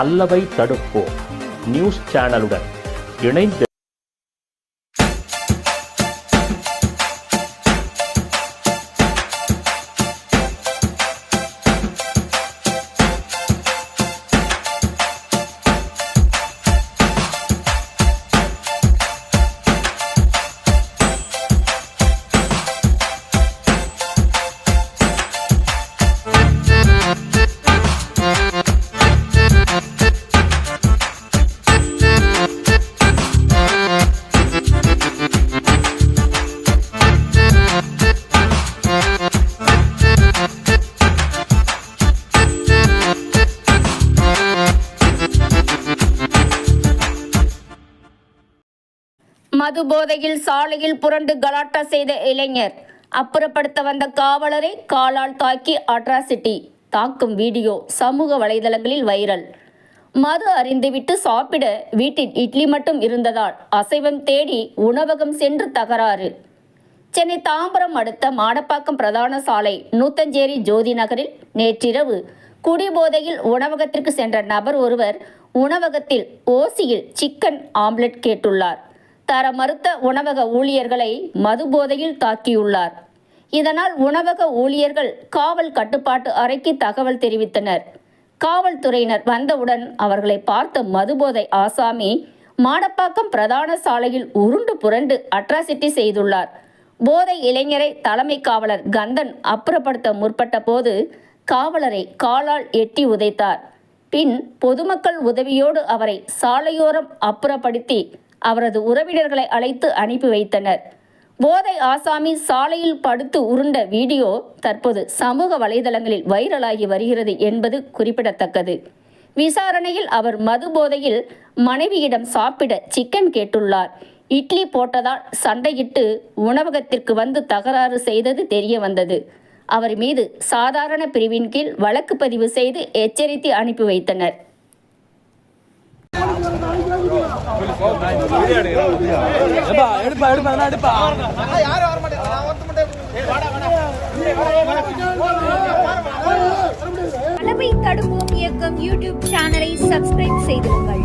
அல்லவை தடுப்போம். News சேனலுடன் இணைந்து மது போதையில் சாலையில் புரண்டு கலாட்டா செய்த இளைஞர். அப்புறப்படுத்த வந்த காவலரை காலால் தாக்கி அட்ராசிட்டி. தாக்கும் வீடியோ சமூக வலைதளங்களில் வைரல். மது அறிந்துவிட்டு சாப்பிட வீட்டில் இட்லி மட்டும் இருந்ததால் அசைவம் தேடி உணவகம் சென்று தகராறு. சென்னை தாம்பரம் அடுத்த மாடப்பாக்கம் பிரதான சாலை நூத்தஞ்சேரி ஜோதி நகரில் நேற்றிரவு குடிபோதையில் உணவகத்திற்கு சென்ற நபர் ஒருவர் உணவகத்தில் ஓசியில் சிக்கன் ஆம்லெட் கேட்டுள்ளார். தர மறுத்த உணவக ஊழியர்களை மது போதையில் தாக்கியுள்ளார். இதனால் உணவக ஊழியர்கள் காவல் கட்டுப்பாட்டு அறைக்கு தகவல் தெரிவித்தனர். காவல்துறையினர் வந்தவுடன் அவர்களை பார்த்த மதுபோதை ஆசாமி மாடப்பாக்கம் பிரதான சாலையில் உருண்டு புரண்டு அட்ராசிட்டி செய்துள்ளார். போதை இளைஞரை தலைமை காவலர் கந்தன் அப்புறப்படுத்த முற்பட்ட போது காவலரை காலால் எட்டி உதைத்தார். பின் பொதுமக்கள் உதவியோடு அவரை சாலையோரம் அப்புறப்படுத்தி அவரது உறவினர்களை அழைத்து அனுப்பி வைத்தனர். போதை ஆசாமி சாலையில் படுத்து உருண்ட வீடியோ தற்போது சமூக வலைதளங்களில் வைரலாகி வருகிறது என்பது குறிப்பிடத்தக்கது. விசாரணையில் அவர் மது போதையில் மனைவியிடம் சாப்பிட சிக்கன் கேட்டுள்ளார். இட்லி போட்டதால் சண்டையிட்டு உணவகத்திற்கு வந்து தகராறு செய்தது தெரிய வந்தது அவர் மீது சாதாரண பிரிவின் கீழ் வழக்கு பதிவு செய்து எச்சரித்து அனுப்பி வைத்தனர். எடுப்பா எடுப்பா எடுப்பா அதெல்லாம் எடுப்பா அளவை தடுப்போம் இயக்கம் யூடியூப் சேனலை சப்ஸ்கிரைப் செய்திருங்கள்.